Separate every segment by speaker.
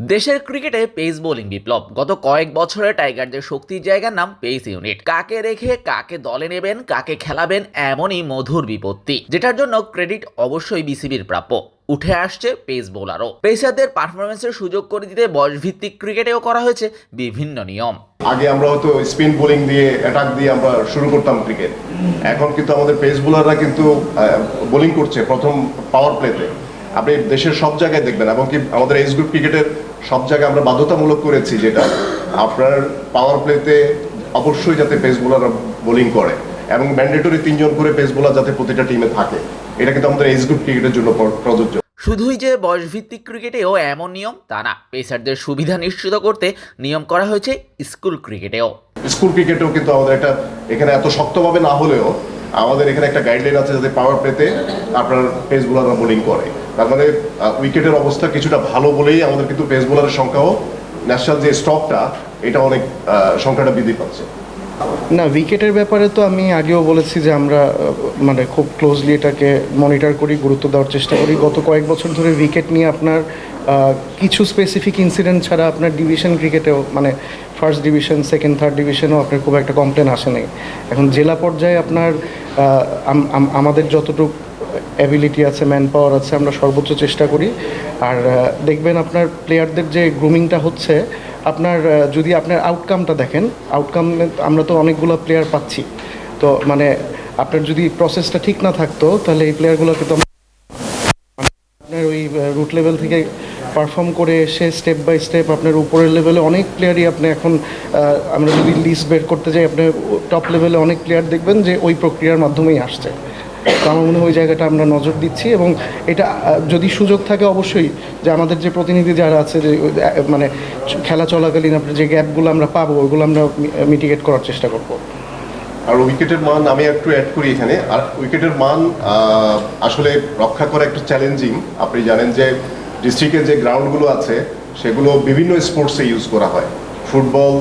Speaker 1: দেশের ক্রিকেটে pace bowling বিপ্লব। গত কয়েক বছরে টাইগারদের শক্তির জায়গার নাম পেস ইউনিট। কাকে রেখে, কাকে দলে নেবেন, কাকে খেলাবেন এমনই মধুর বিপত্তি, যেটার জন্য ক্রেডিট অবশ্যই বিসিবির প্রাপ্য। উঠে আসছে পেস বোলারও। পেসারদের পারফরমেন্সের সুযোগ করে দিতে বয়সভিত্তিক ক্রিকেটেও করা হয়েছে বিভিন্ন নিয়ম।
Speaker 2: আগে আমরা হয়তো স্পিন বোলিং দিয়ে, অ্যাটাক দিয়ে আমরা শুরু করতাম ক্রিকেট। এখন কিন্তু আমাদের পেস বোলাররা কিন্তু বোলিং করছে প্রথম পাওয়ার প্লেতে। আপনি দেশের সব জায়গায় দেখবেন এবং কি আমাদের এইচ গ্রুপ ক্রিকেটের সব জায়গায় আমরা বাধ্যতামূলক করেছি যেটা আপনার পাওয়ার প্লেতে অবশ্যই যাতে পেস বোলাররা বোলিং করে এবং ম্যান্ডেটরি তিনজন করে পেস বোলার যাতে প্রতিটা টিমে থাকে। এটা কিন্তু আমাদের এইচ গ্রুপ ক্রিকেটের জন্য প্রযোজ্য।
Speaker 1: শুধুই যে বয়সভিত্তিক ক্রিকেটেও এমন নিয়ম তা না পেসারদের সুবিধা নিশ্চিত করতে নিয়ম করা হয়েছে স্কুল ক্রিকেটেও
Speaker 2: স্কুল ক্রিকেটেও কিন্তু আমাদের একটা এখানে এত শক্তভাবে না হলেও আমাদের এখানে একটা গাইডলাইন আছে যাতে পাওয়ার প্লেতে আপনার পেস বোলাররা বোলিং করে। তার মানে উইকেটের অবস্থা কিছুটা ভালো বলেই আমাদের কিন্তু পেস বোলারের সংখ্যাও ন্যাশনাল যে স্টকটা এটা অনেক সংখ্যাটা বৃদ্ধি পাচ্ছে।
Speaker 3: না, উইকেটের ব্যাপারে তো আমি আগেও বলেছি যে আমরা মানে খুব ক্লোজলি এটাকে মনিটর করি, গুরুত্ব দেওয়ার চেষ্টা করি। গত কয়েক বছর ধরে উইকেট নিয়ে আপনার কিছু স্পেসিফিক ইনসিডেন্ট ছাড়া আপনার ডিভিশন ক্রিকেটেও মানে ফার্স্ট ডিভিশন সেকেন্ড থার্ড ডিভিশনেও আপনার খুব একটা কমপ্লেন আসে নাই। এখন জেলা পর্যায়ে আপনার আমাদের যতটুকু অ্যাবিলিটি আছে ম্যান পাওয়ার আছে, আমরা সর্বোচ্চ চেষ্টা করি। আর দেখবেন আপনার প্লেয়ারদের যে গ্রুমিংটা হচ্ছে, আপনার যদি আপনার আউটকামটা দেখেন আউটকাম আমরা তো অনেকগুলো প্লেয়ার পাচ্ছি। তো মানে আপনার যদি প্রসেসটা ঠিক না থাকতো, তাহলে এই প্লেয়ারগুলোকে তো আপনার ওই রুট লেভেল থেকে পারফর্ম করে এসে স্টেপ বাই স্টেপ আপনার উপরের লেভেলে অনেক প্লেয়ারই আপনি এখন আমরা যদি লিস্ট বের করতে যাই, আপনার টপ লেভেলে অনেক প্লেয়ার দেখবেন যে ওই প্রক্রিয়ার মাধ্যমেই আসছে। তো আমার মনে হয় ওই জায়গাটা আমরা নজর দিচ্ছি এবং এটা যদি সুযোগ থাকে অবশ্যই যে আমাদের যে প্রতিনিধি যারা আছে যে মানে খেলা চলাকালীন আপনার যে গ্যাপগুলো আমরা পাবো, ওইগুলো আমরা মিটিগেট করার চেষ্টা করব।
Speaker 2: আর উইকেটের মান আমি একটু অ্যাড করি এখানে। আর উইকেটের মান আসলে রক্ষা করা একটু চ্যালেঞ্জিং আপনি জানেন যে ডিস্ট্রিক্টের যে গ্রাউন্ডগুলো আছে, সেগুলো বিভিন্ন স্পোর্টসে ইউজ করা হয়। ফুটবল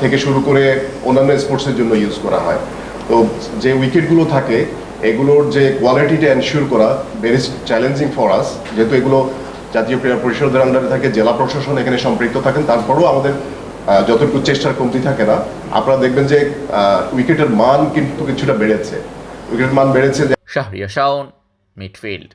Speaker 2: থেকে শুরু করে অন্যান্য স্পোর্টসের জন্য ইউজ করা হয়। তো যে উইকেটগুলো থাকে এগুলোর যে কোয়ালিটিটা এনশিওর করা ভেরি চ্যালেঞ্জিং ফর আস যেহেতু এগুলো জাতীয় ক্রীড়া পরিষদের আন্ডারে থাকে, জেলা প্রশাসন এখানে সম্পৃক্ত থাকেন, তারপরেও আমাদের যতটুকু চেষ্টার কমতি থাকে না, আপনারা দেখবেন যে উইকেটের মান কিন্তু কিছুটা বেড়েছে। উইকেটের মান বেড়েছে
Speaker 1: শাহরিয়া শাওন মিডফিল্ড